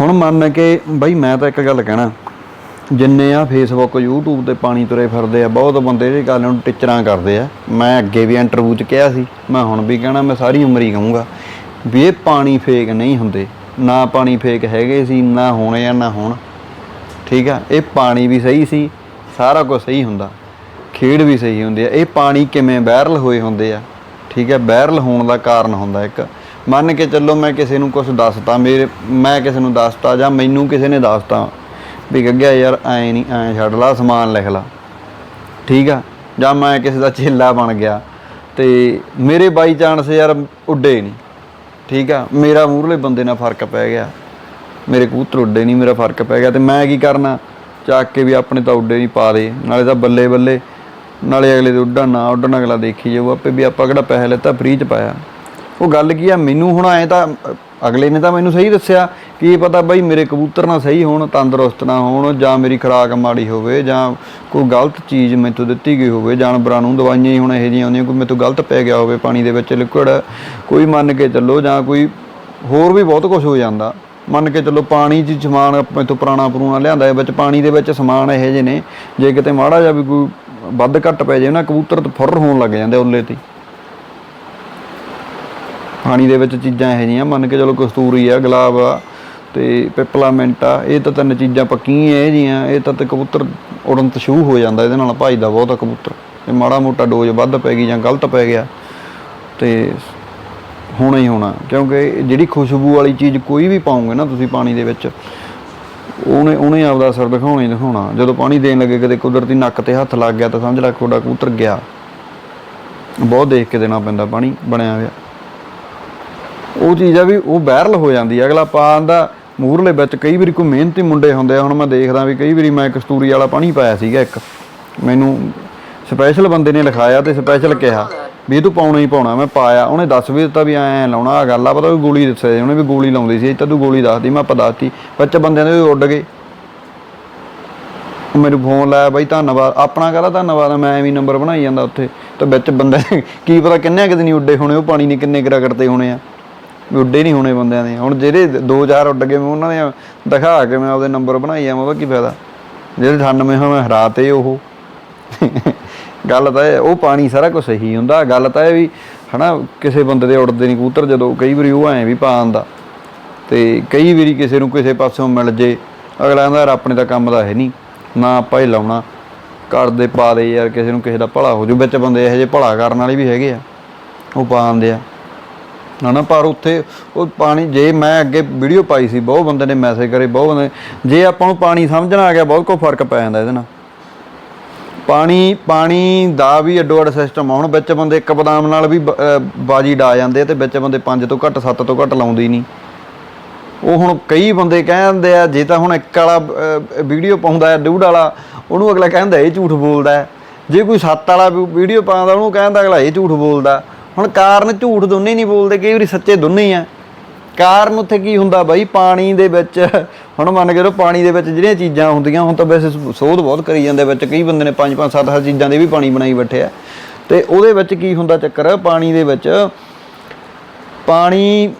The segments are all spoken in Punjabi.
ਹੁਣ ਮੰਨ ਕੇ ਬਈ ਮੈਂ ਤਾਂ ਇੱਕ ਗੱਲ ਕਹਿਣਾ, ਜਿੰਨੇ ਆ ਫੇਸਬੁੱਕ YouTube ਤੇ ਪਾਣੀ ਤੁਰੇ ਫਿਰਦੇ ਆ, ਬਹੁਤ ਬੰਦੇ ਇਹ ਗੱਲ ਨੂੰ ਟਿਚਰਾਂ ਕਰਦੇ ਆ। ਮੈਂ ਅੱਗੇ ਵੀ ਇੰਟਰਵਿਊ 'ਚ ਕਿਹਾ ਸੀ, ਮੈਂ ਹੁਣ ਵੀ ਕਹਿਣਾ, ਮੈਂ ਸਾਰੀ ਉਮਰ ਹੀ ਕਹੂੰਗਾ ਵੀ ਇਹ ਪਾਣੀ ਫੇਕ ਨਹੀਂ ਹੁੰਦੇ, ਨਾ ਪਾਣੀ ਫੇਕ ਹੈਗੇ ਸੀ, ਨਾ ਹੋਣੇ ਆ, ਨਾ ਹੁਣ। ਠੀਕ ਆ, ਇਹ ਪਾਣੀ ਵੀ ਸਹੀ ਸੀ, ਸਾਰਾ ਕੁਝ ਸਹੀ ਹੁੰਦਾ। ਖੇਡ ਵੀ ਸਹੀ ਹੁੰਦੀ ਆ, ਇਹ ਪਾਣੀ ਕਿਵੇਂ ਵਾਇਰਲ ਹੋਏ ਹੁੰਦੇ ਆ, ਠੀਕ ਹੈ ਵਾਇਰਲ ਹੋਣ ਦਾ ਕਾਰਨ ਹੁੰਦਾ ਇੱਕ। ਮੰਨ ਕੇ ਚੱਲੋ ਮੈਂ ਕਿਸੇ ਨੂੰ ਕੁਝ ਦੱਸਤਾ, ਮੇਰੇ, ਮੈਂ ਕਿਸੇ ਨੂੰ ਦੱਸਤਾ ਜਾਂ ਮੈਨੂੰ ਕਿਸੇ ਨੇ ਦੱਸਤਾ ਵੀ ਗੱਗਿਆ ਯਾਰ ਐ ਨਹੀਂ ਐ ਛੱਡ ਲਾ, ਸਮਾਨ ਲਿਖ ਲਾ। ਠੀਕ ਆ? ਜਾਂ ਮੈਂ ਕਿਸੇ ਦਾ ਚੇਲਾ ਬਣ ਗਿਆ ਤੇ ਮੇਰੇ ਬਾਈ ਚਾਂਸ ਯਾਰ ਉੱਡੇ ਨਹੀਂ ਠੀਕ ਆ? ਮੇਰਾ ਮੂਹਰਲੇ ਬੰਦੇ ਨਾਲ ਫ਼ਰਕ ਪੈ ਗਿਆ। ਮੇਰੇ ਕੂਤਰ ਉੱਡੇ ਨਹੀਂ ਮੇਰਾ ਫ਼ਰਕ ਪੈ ਗਿਆ ਤੇ ਮੈਂ ਕੀ ਕਰਨਾ? ਚੱਕ ਕੇ ਵੀ ਆਪਣੇ ਤਾਂ ਉੱਡੇ ਨਹੀਂ ਪਾ ਦੇ। ਨਾਲੇ ਤਾਂ ਬੱਲੇ ਬੱਲੇ, ਨਾਲੇ ਅਗਲੇ ਦੇ ਉੱਡਣ ਨਾ ਉੱਡਣ, ਅਗਲਾ ਦੇਖੀ ਜਾਊ ਆਪੇ ਵੀ ਆਪਾਂ ਕਿਹੜਾ ਪੈਸਾ ਲੈਤਾ ਫ੍ਰੀ ਚ ਪਾਇਆ। ਉਹ ਗੱਲ ਕੀ ਆ, ਮੈਨੂੰ ਹੁਣ ਐ ਤਾਂ, ਅਗਲੇ ਨੇ ਤਾਂ ਮੈਨੂੰ ਸਹੀ ਦੱਸਿਆ ਕਿ ਇਹ ਪਤਾ ਬਈ ਮੇਰੇ ਕਬੂਤਰ ਨਾ ਸਹੀ ਹੋਣ, ਤੰਦਰੁਸਤ ਨਾ ਹੋਣ, ਜਾਂ ਮੇਰੀ ਖੁਰਾਕ ਮਾੜੀ ਹੋਵੇ, ਜਾਂ ਕੋਈ ਗਲਤ ਚੀਜ਼ ਮੈਨੂੰ ਦਿੱਤੀ ਗਈ ਹੋਵੇ, ਜਾਨਵਰਾਂ ਨੂੰ ਦਵਾਈਆਂ ਹੀ ਹੁਣ ਇਹੋ ਜਿਹੀਆਂ ਆਉਂਦੀਆਂ ਕੋਈ ਮੈਨੂੰ ਗਲਤ ਪੈ ਗਿਆ ਹੋਵੇ, ਪਾਣੀ ਦੇ ਵਿੱਚ ਲਿਕੁਇਡ, ਕੋਈ ਮੰਨ ਕੇ ਚੱਲੋ, ਜਾਂ ਕੋਈ ਹੋਰ ਵੀ ਬਹੁਤ ਕੁਝ ਹੋ ਜਾਂਦਾ ਮੰਨ ਕੇ ਚੱਲੋ, ਪਾਣੀ 'ਚ ਸਮਾਨ ਮੈਥੋਂ ਪੁਰਾਣਾ ਪੁਰਾਣਾ ਲਿਆਂਦਾ ਹੈ ਵਿੱਚ ਪਾਣੀ ਦੇ ਵਿੱਚ ਸਮਾਨ ਇਹੋ ਜਿਹੇ ਨੇ, ਜੇ ਕਿਤੇ ਮਾੜਾ ਜਿਹਾ ਵੀ ਕੋਈ ਵੱਧ ਘੱਟ ਪੈ ਜਾਏ, ਨਾ ਕਬੂਤਰ ਤਾਂ ਫੁਰ ਹੋਣ ਲੱਗ ਜਾਂਦੇ ਉੱਲੇ ਤੇ ਹੀ। ਪਾਣੀ ਦੇ ਵਿੱਚ ਚੀਜ਼ਾਂ ਇਹੋ ਜਿਹੀਆਂ, ਮੰਨ ਕੇ ਚਲੋ ਕਸਤੂਰੀ ਆ, ਗੁਲਾਬ ਆ ਤੇ ਪਿਪਲਾਮੈਂਟ ਆ, ਇਹ ਤਾਂ ਤਿੰਨ ਚੀਜ਼ਾਂ ਪੱਕੀਆਂ ਇਹ ਜੀਆਂ, ਇਹ ਤਾਂ ਤੇ ਕਬੂਤਰ ਉੜਨ ਤੋਂ ਸ਼ੁਰੂ ਹੋ ਜਾਂਦਾ ਇਹਦੇ ਨਾਲ ਭਜਦਾ ਬਹੁਤ ਆ ਕਬੂਤਰ। ਇਹ ਮਾੜਾ ਮੋਟਾ ਡੋਜ਼ ਵੱਧ ਪੈ ਗਈ ਜਾਂ ਗਲਤ ਪੈ ਗਿਆ, ਤੇ ਹੋਣਾ ਹੀ ਹੋਣਾ, ਕਿਉਂਕਿ ਜਿਹੜੀ ਖੁਸ਼ਬੂ ਵਾਲੀ ਚੀਜ਼ ਕੋਈ ਵੀ ਪਾਉਂਗੇ ਨਾ ਤੁਸੀਂ ਪਾਣੀ ਦੇ ਵਿੱਚ, ਉਹਨੇ ਉਹਨੇ ਆਪਦਾ ਅਸਰ ਦਿਖਾਉਣਾ ਹੀ ਦਿਖਾਉਣਾ। ਜਦੋਂ ਪਾਣੀ ਦੇਣ ਲੱਗੇ ਕਦੇ ਕੁਦਰਤੀ ਨੱਕ ਤੇ ਹੱਥ ਲੱਗ ਗਿਆ ਤਾਂ ਸਮਝ ਲੈ ਤੁਹਾਡਾ ਕਬੂਤਰ ਗਿਆ। ਬਹੁਤ ਦੇਖ ਕੇ ਦੇਣਾ ਪੈਂਦਾ ਪਾਣੀ ਬਣਿਆ ਹੋਇਆ। ਉਹ ਚੀਜ਼ ਆ ਵੀ ਉਹ ਵਾਇਰਲ ਹੋ ਜਾਂਦੀ ਆ। ਅਗਲਾ ਪਾਉਂਦਾ ਮੂਹਰਲੇ ਵਿੱਚ ਕਈ ਵਾਰੀ ਕੋਈ ਮਿਹਨਤੀ ਮੁੰਡੇ ਹੁੰਦੇ ਆ। ਹੁਣ ਮੈਂ ਦੇਖਦਾ ਵੀ ਕਈ ਵਾਰੀ ਮੈਂ ਕਸਤੂਰੀ ਵਾਲਾ ਪਾਣੀ ਪਾਇਆ ਸੀਗਾ ਇੱਕ। ਮੈਨੂੰ ਸਪੈਸ਼ਲ ਬੰਦੇ ਨੇ ਲਿਖਾਇਆ ਤੇ ਸਪੈਸ਼ਲ ਕਿਹਾ ਵੀ ਤੂੰ ਪਾਉਣਾ ਹੀ ਪਾਉਣਾ। ਮੈਂ ਪਾਇਆ, ਉਹਨੇ ਦੱਸ ਵੀ ਦਿੱਤਾ ਵੀ ਐਂ ਲਾਉਣਾ ਆ ਗੱਲ ਆ, ਪਤਾ ਵੀ ਗੋਲੀ ਦੱਸਿਆ ਸੀ। ਉਹਨੇ ਵੀ ਗੋਲੀ ਲਾਉਂਦੀ ਸੀ ਤਾਂ ਤੂੰ ਗੋਲੀ ਦੱਸਦੀ, ਮੈਂ ਆਪਾਂ ਦੱਸਤੀ। ਬੱਚੇ ਬੰਦਿਆਂ ਦੇ ਵੀ ਉੱਡ ਗਏ। ਮੈਨੂੰ ਫੋਨ ਲਾਇਆ, ਬਾਈ ਧੰਨਵਾਦ। ਆਪਣਾ ਕਹਦਾ ਧੰਨਵਾਦ ਮੈਂ ਐਵੇਂ ਨੰਬਰ ਬਣਾਈ ਜਾਂਦਾ ਉੱਥੇ। ਤੇ ਵਿੱਚ ਬੰਦੇ, ਕੀ ਪਤਾ ਕਿੰਨੇ ਕਿਤੇ ਨਹੀਂ ਉੱਡੇ ਹੋਣੇ, ਉਹ ਪਾਣੀ ਨੇ ਕਿੰਨੇ ਕਿਰਾ ਕੱਟਦੇ ਹੋਣੇ ਆ। ਉੱਡੇ ਨਹੀਂ ਹੋਣੇ ਬੰਦਿਆਂ ਦੇ। ਹੁਣ ਜਿਹੜੇ 2000 ਉੱਡ ਗਏ, ਮੈਂ ਉਹਨਾਂ ਦੇ ਦਿਖਾ ਕੇ ਮੈਂ ਆਪਦੇ ਨੰਬਰ ਬਣਾਈ ਜਾਵਾਂ ਉਹਦਾ ਕੀ ਫਾਇਦਾ? ਜਿਹੜੇ 98 ਮੈਂ ਹਰਾਤੇ ਉਹ। ਗੱਲ ਤਾਂ ਇਹ, ਉਹ ਪਾਣੀ ਸਾਰਾ ਕੁਝ ਸਹੀ ਹੁੰਦਾ। ਗੱਲ ਤਾਂ ਇਹ ਵੀ, ਹਨਾ, ਕਿਸੇ ਬੰਦੇ ਦੇ ਉੱਡਦੇ ਨਹੀਂ ਕਬੂਤਰ, ਜਦੋਂ ਕਈ ਵਾਰੀ ਉਹ ਐਂ ਵੀ ਪਾ ਆਂਦਾ ਤੇ ਕਈ ਵਾਰੀ ਕਿਸੇ ਨੂੰ ਕਿਸੇ ਪਾਸਿਓਂ ਮਿਲ ਜੇ, ਅਗਲਾ ਕਹਿੰਦਾ, ਯਾਰ, ਆਪਣੇ ਤਾਂ ਕੰਮ ਦਾ ਹੈ ਨਹੀਂ। ਨਾ ਆਪਾਂ ਹੀ ਲਾਉਣਾ। ਘਰ ਦੇ ਪਾ ਦੇ ਯਾਰ, ਕਿਸੇ ਨੂੰ ਕਿਸੇ ਦਾ ਭਲਾ ਹੋ ਜੂ। ਵਿੱਚ ਬੰਦੇ ਇਹੋ ਜਿਹੇ ਭਲਾ ਕਰਨ ਵਾਲੇ ਵੀ ਹੈਗੇ ਆ। ਉਹ ਪਾ ਆਂਦੇ ਆ। ਹਨਾ ਪਰ ਉੱਥੇ ਉਹ ਪਾਣੀ ਜੇ ਮੈਂ ਅੱਗੇ ਵੀਡੀਓ ਪਾਈ ਸੀ, ਬਹੁਤ ਬੰਦੇ ਨੇ ਮੈਸੇਜ ਕਰੇ, ਬਹੁਤ ਬੰਦੇ ਜੇ ਆਪਾਂ ਨੂੰ ਪਾਣੀ ਸਮਝਣਾ ਆ ਗਿਆ, ਬਹੁਤ ਕੋ ਫ਼ਰਕ ਪੈ ਜਾਂਦਾ ਇਹਦੇ ਨਾਲ। ਪਾਣੀ ਪਾਣੀ ਦਾ ਵੀ ਅੱਡੋ ਅੱਡ ਸਿਸਟਮ ਆ। ਹੁਣ ਵਿੱਚ ਬੰਦੇ ਇੱਕ ਬਦਾਮ ਨਾਲ ਵੀ ਬਾਜੀ ਡਾ ਜਾਂਦੇ ਆ ਤੇ ਵਿੱਚ ਬੰਦੇ 5 ਤੋਂ ਘੱਟ 7 ਤੋਂ ਘੱਟ ਲਾਉਂਦੇ ਹੀ ਨਹੀਂ। ਉਹ ਹੁਣ ਕਈ ਬੰਦੇ ਕਹਿੰਦੇ ਆ, ਜੇ ਤਾਂ ਹੁਣ ਇੱਕ ਵਾਲਾ ਵੀਡੀਓ ਪਾਉਂਦਾ ਹੈ ਡੂਡ ਵਾਲਾ, ਉਹਨੂੰ ਅਗਲਾ ਕਹਿੰਦਾ ਇਹ ਝੂਠ ਬੋਲਦਾ ਜੇ ਕੋਈ ਸੱਤ ਵਾਲਾ ਵੀਡੀਓ ਪਾਉਂਦਾ, ਉਹਨੂੰ ਕਹਿੰਦਾ ਅਗਲਾ ਇਹ ਝੂਠ ਬੋਲਦਾ। ਹੁਣ ਕਾਰਨ ਝੂਠ ਦੋਨੇ ਨਹੀਂ ਬੋਲਦੇ, ਕਈ ਵਾਰੀ ਸੱਚੇ ਦੋਨੇ ਆ। ਕਾਰਨ ਉੱਥੇ ਕੀ ਹੁੰਦਾ ਬਾਈ? ਪਾਣੀ ਦੇ ਵਿੱਚ, ਹੁਣ ਮੰਨ ਕੇ ਲੋ ਪਾਣੀ ਦੇ ਵਿੱਚ ਜਿਹੜੀਆਂ ਚੀਜ਼ਾਂ ਹੁੰਦੀਆਂ, ਹੁਣ ਤਾਂ ਵੈਸੇ ਸੋਧ ਬਹੁਤ ਕਰੀ ਜਾਂਦੇ ਵਿੱਚ। ਕਈ ਬੰਦੇ ਨੇ 5 5 7 7 ਚੀਜ਼ਾਂ ਦੇ ਵੀ ਪਾਣੀ ਬਣਾਈ ਬੈਠੇ ਆ। ਤੇ ਉਹਦੇ ਵਿੱਚ ਕੀ ਹੁੰਦਾ ਚੱਕਰ? ਪਾਣੀ ਦੇ ਵਿੱਚ, ਪਾਣੀ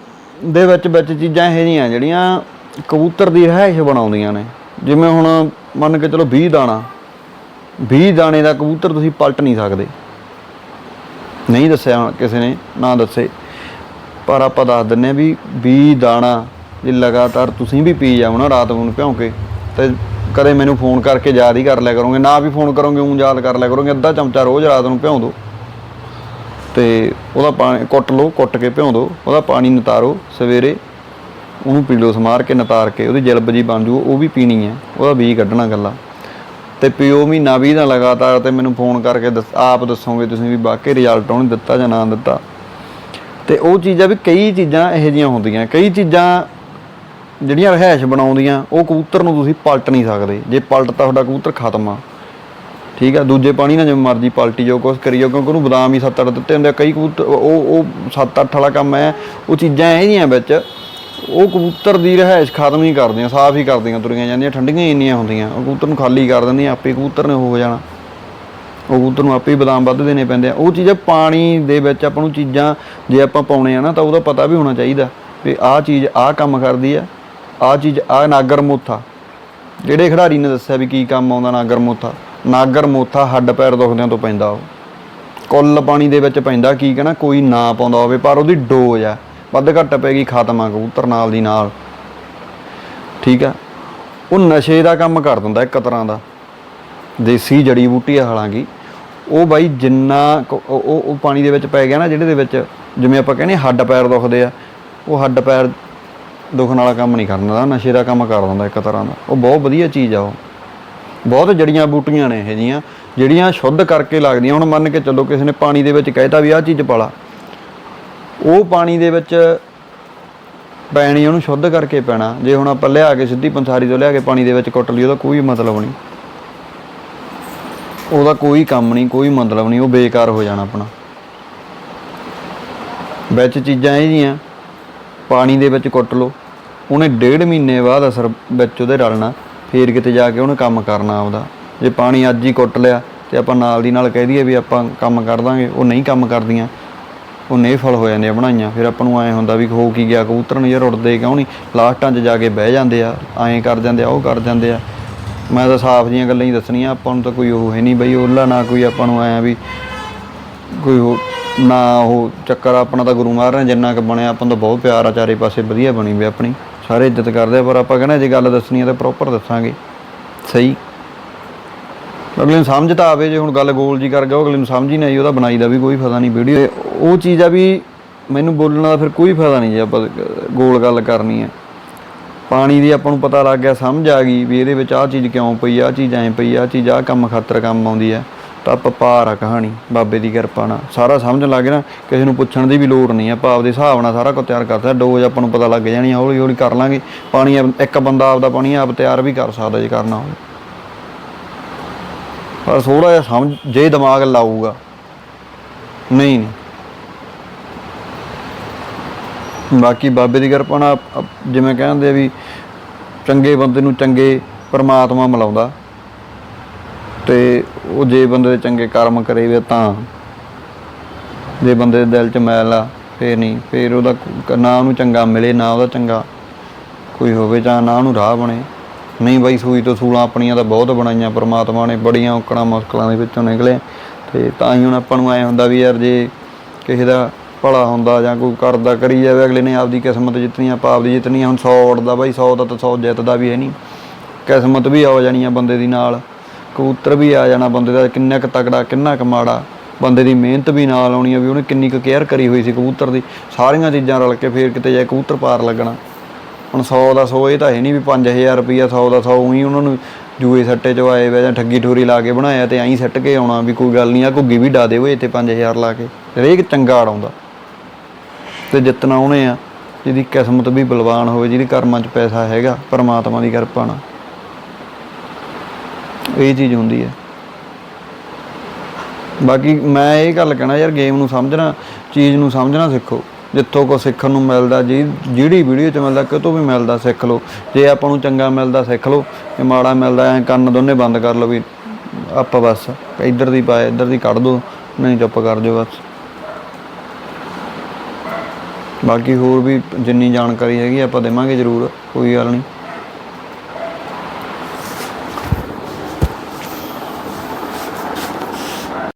ਦੇ ਵਿੱਚ ਵਿੱਚ ਚੀਜ਼ਾਂ ਇਹ ਜੀਆਂ ਜਿਹੜੀਆਂ ਕਬੂਤਰ ਦੀ ਰਹਿائش ਬਣਾਉਂਦੀਆਂ ਨੇ। ਜਿਵੇਂ ਹੁਣ ਮੰਨ ਕੇ ਚਲੋ 20 ਦਾਣਾ। 20 ਦਾਣੇ ਦਾ ਕਬੂਤਰ ਤੁਸੀਂ ਪਲਟ ਨਹੀਂ ਸਕਦੇ। ਨਹੀਂ ਦੱਸਿਆ ਕਿਸੇ ਨੇ, ਨਾ ਦੱਸੇ। ਪਰ ਆਪਾਂ ਦੱਸ ਦਿੰਨੇ ਆ ਵੀ 20 ਦਾਣਾ ਜੇ ਲਗਾਤਾਰ ਤੁਸੀਂ ਵੀ ਪੀ ਜਾਓ ਨਾ ਰਾਤ ਨੂੰ ਭਿਉਂ ਕੇ ਤੇ ਕਦੇ ਮੈਨੂੰ ਫੋਨ ਕਰਕੇ ਯਾਦ ਹੀ ਕਰ ਲਿਆ ਕਰੋਗੇ। ਨਾ ਵੀ ਫੋਨ ਕਰੋਗੇ, ਉਂ ਯਾਦ ਕਰ ਲਿਆ ਕਰੋਗੇ। ਅੱਧਾ ਚਮਚਾ ਰੋਜ਼ ਰਾਤ ਨੂੰ ਭਿਉਂ ਦਿਓ ਤੇ ਉਹਦਾ ਪਾਣੀ ਕੁੱਟ ਲਓ, ਕੁੱਟ ਕੇ ਭਿਉਂ ਦਿਓ ਉਹਦਾ ਪਾਣੀ ਨਿਤਾਰੋ ਸਵੇਰੇ, ਉਹਨੂੰ ਪੀ ਲਓ, ਸਮਾਰ ਕੇ, ਨਿਤਾਰ ਕੇ। ਉਹਦੀ ਜਲਬ ਜੀ ਬਣ ਜੂ, ਉਹ ਵੀ ਪੀਣੀ ਹੈ। ਉਹਦਾ ਬੀ ਕੱਢਣਾ ਗੱਲਾਂ ਤੇ ਪੀਓ ਮਹੀਨਾ ਵੀ ਨਾ ਲਗਾਤਾਰ ਤੇ ਮੈਨੂੰ ਫੋਨ ਕਰਕੇ ਦੱਸ ਆਪ ਦੱਸੋਗੇ ਤੁਸੀਂ ਵੀ ਬਾਕੀ ਰਿਜ਼ਲਟ ਉਹਨੇ ਦਿੱਤਾ ਜਾਂ ਨਾ ਦਿੱਤਾ। ਤੇ ਉਹ ਚੀਜ਼ਾਂ ਵੀ ਕਈ ਚੀਜ਼ਾਂ ਇਹੋ ਜਿਹੀਆਂ ਹੁੰਦੀਆਂ। ਕਈ ਚੀਜ਼ਾਂ ਜਿਹੜੀਆਂ ਰਹਿائش ਬਣਾਉਂਦੀਆਂ, ਉਹ ਕਬੂਤਰ ਨੂੰ ਤੁਸੀਂ ਪਲਟ ਨਹੀਂ ਸਕਦੇ। ਜੇ ਪਲਟਤਾ ਤੁਹਾਡਾ ਕਬੂਤਰ ਖਤਮ ਆ। ਠੀਕ ਆ, ਦੂਜੇ ਪਾਣੀ ਨਾਲ ਜਿਵੇਂ ਮਰਜ਼ੀ ਪਲਟੀ ਜਾਓ ਕੁਝ ਕਰੀਓ ਕਿਉਂਕਿ ਉਹਨੂੰ ਬਦਾਮ ਹੀ 7-8 ਦਿੱਤੇ ਹੁੰਦੇ ਆ। ਕਈ ਕਬੂਤਰ ਉਹ ਉਹ 7-8 ਵਾਲਾ ਕੰਮ ਹੈ। ਉਹ ਚੀਜ਼ਾਂ ਇਹ ਜੀਆਂ ਵਿੱਚ ਉਹ ਕਬੂਤਰ ਦੀ ਰਹਿائش ਖਤਮ ਹੀ ਕਰਦੇ ਆ ਸਾਫ਼ ਹੀ ਕਰ ਦਿੰਦੀਆਂ ਤੁਰੀਆਂ ਜਾਂਦੀਆਂ, ਠੰਡੀਆਂ ਹੀ ਇੰਨੀਆਂ ਹੁੰਦੀਆਂ। ਉਹ ਕਬੂਤਰ ਨੂੰ ਖਾਲੀ ਕਰ ਦਿੰਦੀਆਂ, ਆਪੇ ਕਬੂਤਰ ਨੇ ਹੋ ਜਾਣਾ। ਉਹ ਕਬੂਤਰ ਨੂੰ ਆਪੇ ਬਦਾਮ ਵੱਧ ਦੇਣੇ ਪੈਂਦੇ ਆ। ਉਹ ਚੀਜ਼ਾਂ ਪਾਣੀ ਦੇ ਵਿੱਚ ਆਪਾਂ ਨੂੰ ਚੀਜ਼ਾਂ ਜੇ ਆਪਾਂ ਪਾਉਣੇ ਆ ਨਾ, ਤਾਂ ਉਹਦਾ ਪਤਾ ਵੀ ਹੋਣਾ ਚਾਹੀਦਾ ਵੀ ਆਹ ਚੀਜ਼ ਆਹ ਕੰਮ ਕਰਦੀ ਆ, ਆਹ ਚੀਜ਼, ਆਹ ਨਾਗਰ ਮੋਥਾ। ਜਿਹੜੇ ਖਿਡਾਰੀ ਨੇ ਦੱਸਿਆ ਵੀ ਕੀ ਕੰਮ ਆਉਂਦਾ ਨਾਗਰ ਮੋਥਾ। ਨਾਗਰ ਮੋਥਾ ਹੱਡ ਪੈਰ ਦੁਖਦਿਆਂ ਤੋਂ ਪੈਂਦਾ ਉਹ। ਕੁੱਲ ਪਾਣੀ ਦੇ ਵਿੱਚ ਪੈਂਦਾ ਕੀ ਕਹਣਾ, ਕੋਈ ਨਾ ਪਾਉਂਦਾ ਹੋਵੇ, ਪਰ ਉਹਦੀ ਡੋਜ਼ ਆ। ਵੱਧ ਘੱਟ ਪੈ ਗਈ ਖਾਤਮਾ ਕਬੂਤਰ ਨਾਲ ਦੀ ਨਾਲ। ਠੀਕ ਆ? ਉਹ ਨਸ਼ੇ ਦਾ ਕੰਮ ਕਰ ਦਿੰਦਾ ਇੱਕ ਤਰ੍ਹਾਂ ਦਾ। ਦੇਸੀ ਜੜੀ ਬੂਟੀ ਆ ਹਾਲਾਂਕਿ। ਉਹ ਬਾਈ ਜਿੰਨਾ ਕੁ- ਉਹ ਉਹ ਪਾਣੀ ਦੇ ਵਿੱਚ ਪੈ ਗਿਆ ਨਾ ਜਿਹੜੇ ਦੇ ਵਿੱਚ ਜਿਵੇਂ ਆਪਾਂ ਕਹਿੰਦੇ ਹੱਡ ਪੈਰ ਦੁਖਦੇ ਆ, ਉਹ ਹੱਡ ਪੈਰ ਦੁਖਣ ਵਾਲਾ ਕੰਮ ਨਹੀਂ ਕਰਨ ਦਾ ਨਸ਼ੇ ਦਾ ਕੰਮ ਕਰ ਦਿੰਦਾ ਇੱਕ ਤਰ੍ਹਾਂ ਦਾ। ਉਹ ਬਹੁਤ ਵਧੀਆ ਚੀਜ਼ ਆ ਉਹ। ਬਹੁਤ ਜੜੀਆਂ ਬੂਟੀਆਂ ਨੇ ਇਹ ਜੀਆਂ, ਜਿਹੜੀਆਂ ਸ਼ੁੱਧ ਕਰਕੇ ਲੱਗਦੀਆਂ। ਹੁਣ ਮੰਨ ਕੇ ਚੱਲੋ ਕਿਸੇ ਨੇ ਪਾਣੀ ਦੇ ਵਿੱਚ ਕਹਿਤਾ ਵੀ ਆਹ ਚੀਜ਼ ਪਾਲਾ ਉਹ ਪਾਣੀ ਦੇ ਵਿੱਚ ਪੈਣੀ ਉਹਨੂੰ ਸ਼ੁੱਧ ਕਰਕੇ ਪੈਣਾ। ਜੇ ਹੁਣ ਆਪਾਂ ਲਿਆ ਕੇ ਸਿੱਧੀ ਪੰਸਾਰੀ ਤੋਂ ਲਿਆ ਕੇ ਪਾਣੀ ਦੇ ਵਿੱਚ ਕੁੱਟ ਲਈ, ਉਹਦਾ ਕੋਈ ਮਤਲਬ ਨਹੀਂ। ਉਹਦਾ ਕੋਈ ਕੰਮ ਨਹੀਂ, ਕੋਈ ਮਤਲਬ ਨਹੀਂ, ਉਹ ਬੇਕਾਰ ਹੋ ਜਾਣਾ ਆਪਣਾ। ਵਿੱਚ ਚੀਜ਼ਾਂ ਇਹ ਜੀਆਂ, ਪਾਣੀ ਦੇ ਵਿੱਚ ਕੁੱਟ ਲਓ। ਉਹਨੇ ਡੇਢ ਮਹੀਨੇ ਬਾਅਦ ਅਸਰ ਵਿੱਚ ਉਹਦੇ ਰਲਣਾ, ਫੇਰ ਕਿਤੇ ਜਾ ਕੇ ਉਹਨੇ ਕੰਮ ਕਰਨਾ ਆਪਦਾ। ਜੇ ਪਾਣੀ ਅੱਜ ਹੀ ਕੁੱਟ ਲਿਆ, ਤੇ ਆਪਾਂ ਨਾਲ ਦੀ ਨਾਲ ਕਹਿ ਦਈਏ ਵੀ ਆਪਾਂ ਕੰਮ ਕਰ ਦਾਂਗੇ, ਉਹ ਨਹੀਂ ਕੰਮ ਕਰਦੀਆਂ। ਉਹ ਨਹੀਂ ਫਲ ਹੋ ਜਾਂਦੀਆਂ ਬਣਾਈਆਂ। ਫਿਰ ਆਪਾਂ ਨੂੰ ਐ ਹੁੰਦਾ ਵੀ ਹੋ ਕੀ ਗਿਆ, ਕਬੂਤਰ ਨੂੰ ਯਾਰ ਉੱਡਦੇ ਕਿਉਂ ਨਹੀਂ ਲਾਸਟਾਂ 'ਚ ਜਾ ਕੇ ਬਹਿ ਜਾਂਦੇ ਆ, ਐਂ ਕਰ ਜਾਂਦੇ ਆ, ਉਹ ਕਰ ਜਾਂਦੇ ਆ। ਮੈਂ ਤਾਂ ਸਾਫ਼ ਜੀਆਂ ਗੱਲਾਂ ਹੀ ਦੱਸਣੀਆਂ, ਆਪਾਂ ਨੂੰ ਤਾਂ ਕੋਈ ਉਹ ਹੈ ਨਹੀਂ ਬਈ, ਉਹਲਾ ਨਾ ਕੋਈ ਆਪਾਂ ਨੂੰ ਐ ਵੀ ਕੋਈ ਉਹ ਨਾ ਉਹ ਚੱਕਰ ਆਪਣਾ ਤਾਂ ਗੁਰੂ ਮਹਾਰਾਜ ਜਿੰਨਾ ਕੁ ਬਣਿਆ, ਆਪਾਂ ਨੂੰ ਤਾਂ ਬਹੁਤ ਪਿਆਰ ਆ, ਚਾਰੇ ਪਾਸੇ ਵਧੀਆ ਬਣੀ ਵੀ ਆਪਣੀ। ਸਾਰੇ ਇੱਜ਼ਤ ਕਰਦੇ ਆ, ਪਰ ਆਪਾਂ ਕਹਿੰਦੇ ਜੇ ਗੱਲ ਦੱਸਣੀ ਆ ਤਾਂ ਪ੍ਰੋਪਰ ਦੱਸਾਂਗੇ। ਸਹੀ। ਅਗਲੇ ਨੂੰ ਸਮਝ ਤਾਂ ਆਵੇ ਜੇ ਹੁਣ ਗੱਲ ਗੋਲ ਜੀ ਕਰ ਗਿਆ ਉਹ ਅਗਲੇ ਨੂੰ ਸਮਝ ਹੀ ਨਹੀਂ ਆਈ ਉਹਦਾ ਬਣਾਈ ਦਾ ਵੀ ਕੋਈ ਫਾਇਦਾ ਨਹੀਂ ਵੀਡੀਓ। ਉਹ ਚੀਜ਼ ਆ ਵੀ ਮੈਨੂੰ ਬੋਲਣ ਦਾ ਫਿਰ ਕੋਈ ਫਾਇਦਾ ਨਹੀਂ ਜੇ ਆਪਾਂ ਗੋਲ ਗੱਲ ਕਰਨੀ ਹੈ ਪਾਣੀ ਦੀ ਆਪਾਂ ਨੂੰ ਪਤਾ ਲੱਗ ਗਿਆ ਸਮਝ ਆ ਗਈ ਵੀ ਇਹਦੇ ਵਿੱਚ ਆਹ ਚੀਜ਼ ਕਿਉਂ ਪਈ ਆਹ ਚੀਜ਼ ਐਂ ਪਈ ਆਹ ਚੀਜ਼ ਆਹ ਕੰਮ ਖਾਤਰ ਕੰਮ ਆਉਂਦੀ ਹੈ ਤਾਂ ਆਪਾਂ ਪਾਰ ਆ ਕਹਾਣੀ ਬਾਬੇ ਦੀ ਕਿਰਪਾ ਨਾਲ। ਸਾਰਾ ਸਮਝਣ ਲੱਗ ਗਿਆ ਨਾ ਕਿਸੇ ਨੂੰ ਪੁੱਛਣ ਦੀ ਵੀ ਲੋੜ ਨਹੀਂ ਆਪਾਂ ਆਪਦੇ ਹਿਸਾਬ ਨਾਲ ਸਾਰਾ ਕੁਝ ਤਿਆਰ ਕਰਦਾ ਡੋਜ਼ ਆਪਾਂ ਨੂੰ ਪਤਾ ਲੱਗ ਜਾਣੀ ਆ, ਹੌਲੀ ਹੌਲੀ ਕਰ ਲਾਂਗੇ। ਪਾਣੀ ਆਪ- ਇੱਕ ਬੰਦਾ ਆਪਦਾ ਪਾਣੀ ਆਪ ਤਿਆਰ ਵੀ ਕਰ ਸਕਦਾ ਜੇ ਕਰਨਾ ਹੋਵੇ। ਪਰ ਥੋੜਾ ਜਿਹਾ ਸਮਝ, ਜੇ ਦਿਮਾਗ ਲਾਊਗਾ। ਨਹੀਂ ਨਹੀਂ। ਬਾਕੀ ਬਾਬੇ ਦੀ ਕਿਰਪਾ ਨਾਲ ਜਿਵੇਂ ਕਹਿੰਦੇ ਵੀ ਚੰਗੇ ਬੰਦੇ ਨੂੰ ਚੰਗੇ ਪਰਮਾਤਮਾ ਮਿਲਾਉਂਦਾ। ਤੇ ਉਹ ਜੇ ਬੰਦੇ ਦੇ ਚੰਗੇ ਕਰਮ ਕਰੇ ਵੇ ਤਾਂ, ਜੇ ਬੰਦੇ ਦੇ ਦਿਲ 'ਚ ਮੈਲ ਆ, ਫੇਰ ਨਹੀਂ। ਫੇਰ ਉਹਦਾ ਨਾ ਉਹਨੂੰ ਚੰਗਾ ਮਿਲੇ, ਨਾ ਉਹਦਾ ਚੰਗਾ ਕੋਈ ਹੋਵੇ ਜਾਂ ਨਾ ਉਹਨੂੰ ਰਾਹ ਬਣੇ। ਨਹੀਂ ਬਾਈ ਸੂਈ ਤੋਂ ਸੂਲਾਂ ਆਪਣੀਆਂ ਤਾਂ ਬਹੁਤ ਬਣਾਈਆਂ, ਪਰਮਾਤਮਾ ਨੇ ਬੜੀਆਂ ਔਕੜਾਂ ਮੁਸ਼ਕਲਾਂ ਦੇ ਵਿੱਚੋਂ ਨਿਕਲੇ। ਤੇ ਤਾਂ ਹੀ ਹੁਣ ਆਪਾਂ ਨੂੰ ਐ ਹੁੰਦਾ ਵੀ ਯਾਰ ਜੇ ਕਿਸੇ ਦਾ ਭਲਾ ਹੁੰਦਾ ਜਾਂ ਕੋਈ ਕਰਦਾ ਕਰੀ ਜਾਵੇ, ਅਗਲੇ ਨੇ ਆਪਦੀ ਕਿਸਮਤ ਜਿੱਤਣੀ, ਆਪਾਂ ਆਪਦੀ ਜਿੱਤਣੀ ਆ। ਹੁਣ 100 ਉੜਦਾ ਬਾਈ 100 ਦਾ ਤਾਂ 100 ਜਿੱਤਦਾ ਵੀ ਹੈ ਨਹੀਂ। ਕਿਸਮਤ ਵੀ ਆ ਜਾਣੀ ਆ ਬੰਦੇ ਦੀ ਨਾਲ, ਕਬੂਤਰ ਵੀ ਆ ਜਾਣਾ ਬੰਦੇ ਦਾ, ਕਿੰਨਾ ਕੁ ਤਕੜਾ, ਕਿੰਨਾ ਕੁ ਮਾੜਾ, ਬੰਦੇ ਦੀ ਮਿਹਨਤ ਵੀ ਨਾਲ ਆਉਣੀ ਆ ਵੀ ਉਹਨੇ ਕਿੰਨੀ ਕੁ ਕੇਅਰ ਕਰੀ ਹੋਈ ਸੀ ਕਬੂਤਰ ਦੀ। ਸਾਰੀਆਂ ਚੀਜ਼ਾਂ ਰਲ ਕੇ ਫੇਰ ਕਿਤੇ ਜਾਏ ਕਬੂਤਰ ਪਾਰ ਲੱਗਣਾ। ਹੁਣ 100 ਦਾ 100 ਇਹ ਤਾਂ ਹੈ ਨਹੀਂ ਵੀ 5000 ਰੁਪਇਆ 100 ਦਾ 100 ਉਹੀ ਉਹਨਾਂ ਨੂੰ ਜੂਏ ਸੱਟੇ ਚ ਆਏ ਵੇ ਜਾਂ ਠੱਗੀ ਠੋਰੀ ਲਾ ਕੇ ਬਣਾਇਆ ਤੇ ਐਂ ਸੱਟ ਕੇ ਆਉਣਾ ਵੀ ਕੋਈ ਗੱਲ ਨਹੀਂ ਆ ਘੁੱਗੀ ਵੀ ਡਾ ਦੇ ਓਏ ਇੱਥੇ 5000 ਲਾ ਕੇ। ਹਰੇਕ ਚੰਗਾ ਆਉਂਦਾ। ਤੇ ਜਿੱਤਣਾ ਉਹਨੇ ਆ, ਜਿਹਦੀ ਕਿਸਮਤ ਵੀ ਬਲਵਾਨ ਹੋਵੇ, ਜਿਹਦੀ ਕਰਮਾਂ 'ਚ ਪੈਸਾ ਹੈਗਾ, ਪਰਮਾਤਮਾ ਦੀ ਕਿਰਪਾ ਨਾਲ। ਇਹ ਚੀਜ਼ ਹੁੰਦੀ ਹੈ। ਬਾਕੀ ਮੈਂ ਇਹ ਗੱਲ ਕਹਿਣਾ ਯਾਰ ਗੇਮ ਨੂੰ ਸਮਝਣਾ, ਚੀਜ਼ ਨੂੰ ਸਮਝਣਾ ਸਿੱਖੋ। ਜਿੱਥੋਂ ਕੋ ਸਿੱਖਣ ਨੂੰ ਮਿਲਦਾ, ਜੀ, ਜਿਹੜੀ ਵੀਡੀਓ 'ਚ ਮਿਲਦਾ, ਕਿਤੋਂ ਵੀ ਮਿਲਦਾ, ਸਿੱਖ ਲਓ। ਜੇ ਆਪਾਂ ਨੂੰ ਚੰਗਾ ਮਿਲਦਾ, ਸਿੱਖ ਲਓ। ਜੇ ਮਾੜਾ ਮਿਲਦਾ, ਐ ਕੰਨ ਦੋਨੇ ਬੰਦ ਕਰ ਲਓ ਵੀ ਆਪਾਂ ਬਸ, ਇੱਧਰ ਦੀ ਪਾਏ ਇੱਧਰ ਦੀ ਕੱਢ ਦੋ, ਨਹੀਂ ਚੁੱਪ ਕਰ ਜਾਓ ਬਸ। ਬਾਕੀ ਹੋਰ ਵੀ ਜਿੰਨੀ ਜਾਣਕਾਰੀ ਹੈਗੀ, ਆਪਾਂ ਦੇਵਾਂਗੇ ਜ਼ਰੂਰ, ਕੋਈ ਗੱਲ ਨਹੀਂ।